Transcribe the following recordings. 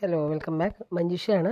Hello welcome back മഞ്ജുഷയാണ്.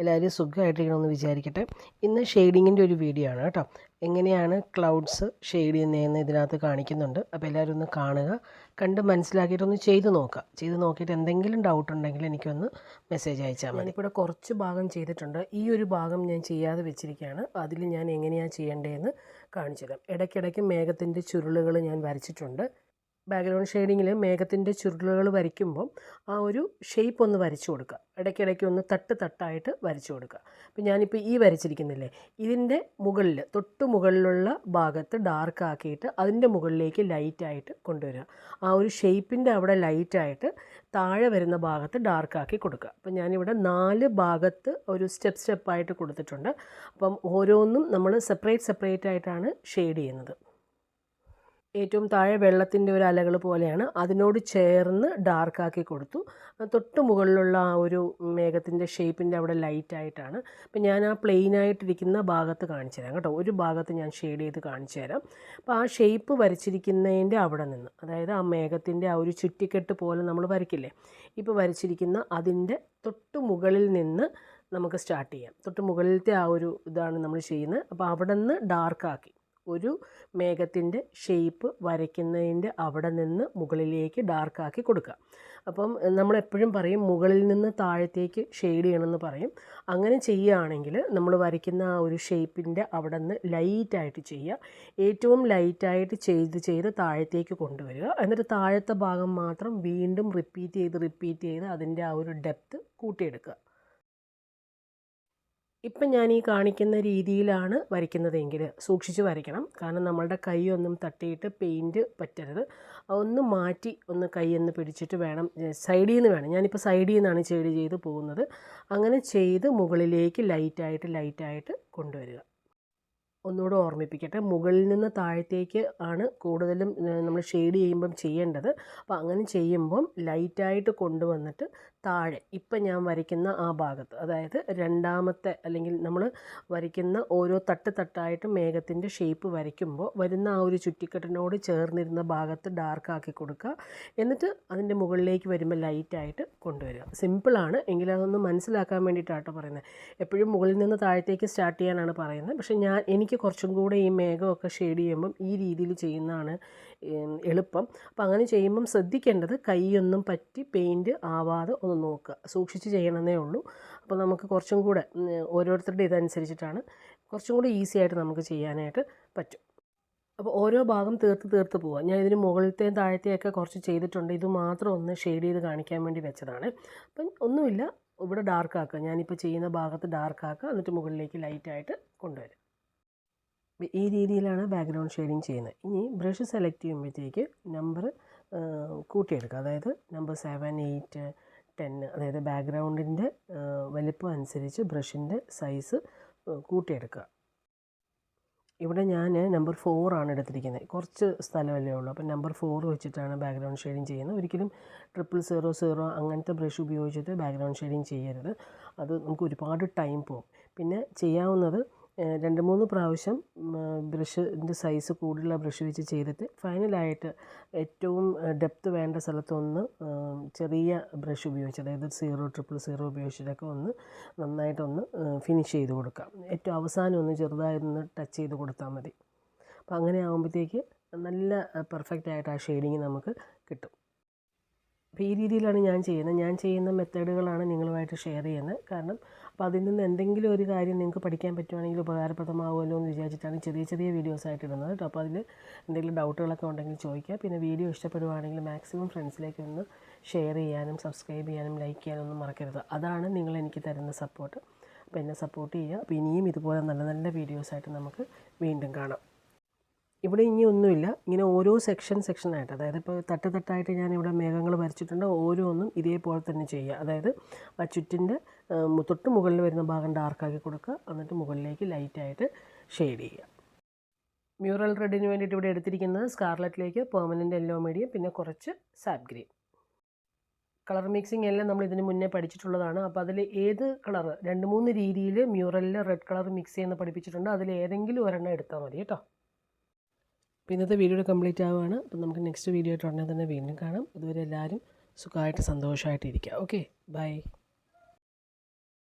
എല്ലാവരും സുഖമായിട്ടിരിക്കണമെന്ന് വിചാരിക്കട്ടെ. ഇന്ന് ഷെയ്ഡിങ്ങിന്റെ ഒരു വീഡിയോ ആണ് കേട്ടോ. എങ്ങനെയാണ് ക്ലൗഡ്സ് ഷെയ്ഡ് ചെയ്യുന്നതെന്ന് ഇതിനകത്ത് കാണിക്കുന്നുണ്ട്. അപ്പോൾ എല്ലാവരും ഒന്ന് കാണുക. കണ്ട് മനസ്സിലാക്കിയിട്ടൊന്ന് ചെയ്ത് നോക്കുക. ചെയ്ത് നോക്കിയിട്ട് എന്തെങ്കിലും ഡൗട്ട് ഉണ്ടെങ്കിൽ എനിക്കൊന്ന് മെസ്സേജ് അയച്ചാൽ മതി. ഇവിടെ കുറച്ച് ഭാഗം ചെയ്തിട്ടുണ്ട്. ഈ ഒരു ഭാഗം ഞാൻ ചെയ്യാതെ വെച്ചിരിക്കുകയാണ്. അതിൽ ഞാൻ എങ്ങനെയാണ് ചെയ്യേണ്ടതെന്ന് കാണിച്ചു തരാം. ഇടയ്ക്കിടയ്ക്ക് മേഘത്തിന്റെ ചുരുളുകൾ ഞാൻ വരച്ചിട്ടുണ്ട്. ബാക്ക്ഗ്രൗണ്ട് ഷെയ്ഡിങ്ങിൽ മേഘത്തിന്റെ ചുരുളുകൾ വരയ്ക്കുമ്പം ആ ഒരു ഷേപ്പ് ഒന്ന് വരച്ചു കൊടുക്കുക. ഇടയ്ക്കിടയ്ക്ക് ഒന്ന് തട്ട് തട്ടായിട്ട് വരച്ചു കൊടുക്കുക. അപ്പം ഞാനിപ്പോൾ ഈ വരച്ചിരിക്കുന്നില്ലേ? ഇതിന്റെ മുകളിൽ തൊട്ട് മുകളിലുള്ള ഭാഗത്ത് ഡാർക്ക് ആക്കിയിട്ട് അതിന്റെ മുകളിലേക്ക് ലൈറ്റായിട്ട് കൊണ്ടുവരിക. ആ ഒരു ഷേപ്പിന്റെ അവിടെ ലൈറ്റായിട്ട് താഴെ വരുന്ന ഭാഗത്ത് ഡാർക്ക് ആക്കി കൊടുക്കുക. അപ്പം ഞാനിവിടെ നാല് ഭാഗത്ത് ഒരു സ്റ്റെപ്പ് സ്റ്റെപ്പായിട്ട് കൊടുത്തിട്ടുണ്ട്. അപ്പം ഓരോന്നും നമ്മൾ സെപ്പറേറ്റ് സെപ്പറേറ്റ് ആയിട്ടാണ് ഷെയ്ഡ് ചെയ്യുന്നത്. ഏറ്റവും താഴെ വെള്ളത്തിന്റെ ഒരു അലകൾ പോലെയാണ്. അതിനോട് ചേർന്ന് ഡാർക്കാക്കി കൊടുത്തു. തൊട്ട് മുകളിലുള്ള ആ ഒരു മേഘത്തിന്റെ ഷേപ്പിന്റെ അവിടെ ലൈറ്റായിട്ടാണ് അപ്പം ഞാൻ ആ പ്ലെയിൻ ആയിട്ടിരിക്കുന്ന ഭാഗത്ത് കാണിച്ചു തരാം കേട്ടോ. ഒരു ഭാഗത്ത് ഞാൻ ഷെയ്ഡ് ചെയ്ത് കാണിച്ചു തരാം. അപ്പോൾ ആ ഷേപ്പ് വരച്ചിരിക്കുന്നതിന്റെ അവിടെ നിന്ന് അതായത് ആ മേഘത്തിന്റെ ആ ഒരു ചുറ്റിക്കെട്ട് പോലെ നമ്മൾ വരയ്ക്കില്ലേ? ഇപ്പോൾ വരച്ചിരിക്കുന്ന അതിന്റെ തൊട്ട് മുകളിൽ നിന്ന് നമുക്ക് സ്റ്റാർട്ട് ചെയ്യാം. തൊട്ട് മുകളിലത്തെ ആ ഒരു ഇതാണ് നമ്മൾ ചെയ്യുന്നത്. അപ്പോൾ അവിടെ നിന്ന് ഡാർക്കാക്കി ഒരു മേഘത്തിന്റെ ഷേപ്പ് വരയ്ക്കുന്നതിന്റെ അവിടെ നിന്ന് മുകളിലേക്ക് ഡാർക്കാക്കി കൊടുക്കുക. അപ്പം നമ്മൾ എപ്പോഴും പറയും മുകളിൽ നിന്ന് താഴത്തേക്ക് ഷെയ്ഡ് ചെയ്യണമെന്ന് പറയും. അങ്ങനെ ചെയ്യുകയാണെങ്കിൽ നമ്മൾ വരയ്ക്കുന്ന ആ ഒരു ഷേപ്പിന്റെ അവിടെ നിന്ന് ലൈറ്റായിട്ട് ചെയ്യുക. ഏറ്റവും ലൈറ്റായിട്ട് ചെയ്ത് ചെയ്ത് താഴത്തേക്ക് കൊണ്ടുവരിക. എന്നിട്ട് താഴത്തെ ഭാഗം മാത്രം വീണ്ടും റിപ്പീറ്റ് ചെയ്ത് റിപ്പീറ്റ് ചെയ്ത് അതിന്റെ ആ ഒരു ഡെപ്ത്ത് കൂട്ടിയെടുക്കുക. ഇപ്പം ഞാൻ ഈ കാണിക്കുന്ന രീതിയിലാണ് വരയ്ക്കുന്നതെങ്കിൽ സൂക്ഷിച്ച് വരയ്ക്കണം. കാരണം നമ്മളുടെ കൈയൊന്നും തട്ടിയിട്ട് പെയിന്റ് പറ്റരുത്. ഒന്ന് മാറ്റി ഒന്ന് കൈ ഒന്ന് പിടിച്ചിട്ട് വേണം സൈഡിൽ നിന്ന് വേണം. ഞാനിപ്പോൾ സൈഡിൽ നിന്നാണ് ചെടി ചെയ്ത് പോകുന്നത്. അങ്ങനെ ചെയ്ത് മുകളിലേക്ക് ലൈറ്റായിട്ട് ലൈറ്റായിട്ട് കൊണ്ടുവരിക. ഒന്നുകൂടെ ഓർമ്മിപ്പിക്കട്ടെ. മുകളിൽ നിന്ന് താഴത്തേക്ക് ആണ് കൂടുതലും നമ്മൾ ഷെയ്ഡ് ചെയ്യുമ്പം ചെയ്യേണ്ടത്. അപ്പോൾ അങ്ങനെ ചെയ്യുമ്പം ലൈറ്റായിട്ട് കൊണ്ടുവന്നിട്ട് താഴെ ഇപ്പം ഞാൻ വരയ്ക്കുന്ന ആ ഭാഗത്ത് അതായത് രണ്ടാമത്തെ അല്ലെങ്കിൽ നമ്മൾ വരയ്ക്കുന്ന ഓരോ തട്ട് തട്ടായിട്ട് മേഘത്തിന്റെ ഷേപ്പ് വരയ്ക്കുമ്പോൾ വരുന്ന ആ ഒരു ചുറ്റിക്കെട്ടിനോട് ചേർന്നിരുന്ന ഭാഗത്ത് ഡാർക്കാക്കി കൊടുക്കുക. എന്നിട്ട് അതിന്റെ മുകളിലേക്ക് വരുമ്പോൾ ലൈറ്റായിട്ട് കൊണ്ടുവരിക. സിമ്പിളാണ് എങ്കിലും അതൊന്ന് മനസ്സിലാക്കാൻ വേണ്ടിയിട്ടാട്ടോ പറയുന്നത്. എപ്പോഴും മുകളിൽ നിന്ന് താഴത്തേക്ക് സ്റ്റാർട്ട് ചെയ്യാനാണ് പറയുന്നത്. പക്ഷേ ഞാൻ എനിക്ക് കുറച്ചും കൂടെ ഈ മേഘമൊക്കെ ഷെയ്ഡ് ചെയ്യുമ്പം ഈ രീതിയിൽ ചെയ്യുന്നതാണ് എളുപ്പം. അപ്പം അങ്ങനെ ചെയ്യുമ്പം ശ്രദ്ധിക്കേണ്ടത് കൈയൊന്നും പറ്റി പെയിന്റ് ആവാതെ ഒന്ന് നോക്കുക. സൂക്ഷിച്ച് ചെയ്യണമെന്നേ ഉള്ളൂ. അപ്പോൾ നമുക്ക് കുറച്ചും കൂടെ ഓരോരുത്തരുടെ ഇതനുസരിച്ചിട്ടാണ് കുറച്ചും കൂടെ ഈസി ആയിട്ട് നമുക്ക് ചെയ്യാനായിട്ട് പറ്റും. അപ്പോൾ ഓരോ ഭാഗം തീർത്ത് തീർത്ത് പോവുക. ഞാൻ ഇതിന് മുകളിലത്തെയും താഴത്തെയൊക്കെ കുറച്ച് ചെയ്തിട്ടുണ്ട്. ഇത് മാത്രം ഒന്ന് ഷെയ്ഡ് ചെയ്ത് കാണിക്കാൻ വേണ്ടി വെച്ചതാണ്. അപ്പം ഒന്നുമില്ല. ഇവിടെ ഡാർക്ക് ആക്കുക. ഞാനിപ്പോൾ ചെയ്യുന്ന ഭാഗത്ത് ഡാർക്ക് ആക്കുക. എന്നിട്ട് മുകളിലേക്ക് ലൈറ്റായിട്ട് കൊണ്ടുവരും. ഈ രീതിയിലാണ് ബാക്ക്ഗ്രൗണ്ട് ഷെയ്ഡിങ് ചെയ്യുന്നത്. ഇനി ബ്രഷ് സെലക്ട് ചെയ്യുമ്പോഴത്തേക്ക് നമ്പർ കൂട്ടിയെടുക്കുക. അതായത് നമ്പർ സെവൻ എയ്റ്റ് ടെൻ അതായത് ബാക്ക്ഗ്രൗണ്ടിന്റെ വലിപ്പം അനുസരിച്ച് ബ്രഷിന്റെ സൈസ് കൂട്ടിയെടുക്കുക. ഇവിടെ ഞാൻ നമ്പർ ഫോറാണ് എടുത്തിരിക്കുന്നത്. കുറച്ച് സ്ഥലമല്ലേ ഉള്ളൂ. അപ്പം നമ്പർ ഫോർ വെച്ചിട്ടാണ് ബാക്ക്ഗ്രൗണ്ട് ഷെയ്ഡിങ് ചെയ്യുന്നത്. ഒരിക്കലും ട്രിപ്പിൾ സീറോ സീറോ അങ്ങനത്തെ ബ്രഷ് ഉപയോഗിച്ചിട്ട് ബാക്ക്ഗ്രൗണ്ട് ഷെയ്ഡിങ് ചെയ്യരുത്. അത് നമുക്ക് ഒരുപാട് ടൈം പോകും. പിന്നെ ചെയ്യാവുന്നത് രണ്ട് മൂന്ന് പ്രാവശ്യം ബ്രഷിന്റെ സൈസ് കൂടുതലുള്ള ബ്രഷ് വെച്ച് ചെയ്തിട്ട്. ഫൈനലായിട്ട് ഏറ്റവും ഡെപ്ത്ത് വേണ്ട സ്ഥലത്തൊന്ന് ചെറിയ ബ്രഷ് ഉപയോഗിച്ച് അതായത് സീറോ ട്രിപ്പിൾ സീറോ ഉപയോഗിച്ചിട്ടൊക്കെ ഒന്ന് നന്നായിട്ടൊന്ന് ഫിനിഷ് ചെയ്ത് കൊടുക്കാം. ഏറ്റവും അവസാനം ഒന്ന് ചെറുതായിരുന്നു ടച്ച് ചെയ്ത് കൊടുത്താൽ മതി. അപ്പോൾ അങ്ങനെ ആകുമ്പോഴത്തേക്ക് നല്ല പെർഫെക്റ്റ് ആയിട്ട് ആ ഷെയ്ഡിങ് നമുക്ക് കിട്ടും. അപ്പോൾ ഈ രീതിയിലാണ് ഞാൻ ചെയ്യുന്നത്. ഞാൻ ചെയ്യുന്ന മെത്തേഡുകളാണ് നിങ്ങളുമായിട്ട് ഷെയർ ചെയ്യുന്നത്. കാരണം അപ്പോൾ അതിൽ നിന്ന് എന്തെങ്കിലും ഒരു കാര്യം നിങ്ങൾക്ക് പഠിക്കാൻ പറ്റുവാണെങ്കിൽ ഉപകാരപ്രദമാകുമല്ലോ എന്ന് വിചാരിച്ചിട്ടാണ് ചെറിയ ചെറിയ വീഡിയോസ് ആയിട്ട് ഇടുന്നത് കേട്ടോ. അപ്പോൾ അതിൽ എന്തെങ്കിലും ഡൗട്ടുകളൊക്കെ ഉണ്ടെങ്കിൽ ചോദിക്കുക പിന്നെ വീഡിയോ ഇഷ്ടപ്പെടുവാണെങ്കിൽ മാക്സിമം ഫ്രണ്ട്സിലേക്ക് ഒന്ന് ഷെയർ ചെയ്യാനും സബ്സ്ക്രൈബ് ചെയ്യാനും ലൈക്ക് ചെയ്യാനും ഒന്നും മറക്കരുത്. അതാണ് നിങ്ങൾ എനിക്ക് തരുന്ന സപ്പോർട്ട്. അപ്പോൾ എന്നെ സപ്പോർട്ട് ചെയ്യുക. അപ്പോൾ ഇനിയും ഇതുപോലെ നല്ല നല്ല വീഡിയോസായിട്ട് നമുക്ക് വീണ്ടും കാണാം. ഇവിടെ ഇനി ഒന്നുമില്ല. ഇങ്ങനെ ഓരോ സെക്ഷൻ സെക്ഷനായിട്ട് അതായത് ഇപ്പോൾ തട്ട് തട്ടായിട്ട് ഞാൻ ഇവിടെ മേഘങ്ങൾ വരച്ചിട്ടുണ്ട്. ഓരോന്നും ഇതേപോലെ തന്നെ ചെയ്യുക. അതായത് ആ ചുറ്റിന്റെ തൊട്ട് മുകളിൽ വരുന്ന ഭാഗം ഡാർക്കാക്കി കൊടുക്കുക. എന്നിട്ട് മുകളിലേക്ക് ലൈറ്റായിട്ട് ഷെയ്ഡ് ചെയ്യുക. മ്യൂറൽ റെഡിന് വേണ്ടിയിട്ട് ഇവിടെ എടുത്തിരിക്കുന്നത് സ്കാർലറ്റിലേക്ക് പെർമനന്റ് യെല്ലോ മീഡിയം പിന്നെ കുറച്ച് സാപ്പ് ഗ്രീൻ കളർ മിക്സിംഗ് എല്ലാം നമ്മൾ ഇതിന് മുന്നേ പഠിച്ചിട്ടുള്ളതാണ്. അപ്പോൾ അതിൽ ഏത് കളർ രണ്ട് മൂന്ന് രീതിയിൽ മ്യൂറലിൽ റെഡ് കളർ മിക്സ് ചെയ്യുന്ന പഠിപ്പിച്ചിട്ടുണ്ട്. അതിൽ ഏതെങ്കിലും ഒരെണ്ണം എടുത്താൽ മതി കേട്ടോ. അപ്പോൾ ഇന്നത്തെ വീഡിയോ കംപ്ലീറ്റ് ആവുകയാണ്. അപ്പോൾ നമുക്ക് നെക്സ്റ്റ് വീഡിയോ ആയിട്ട് ഉടനെ തന്നെ വീണ്ടും കാണാം. അതുവരെ എല്ലാവരും സുഖമായിട്ട് സന്തോഷമായിട്ട് ഇരിക്കുക. Okay bye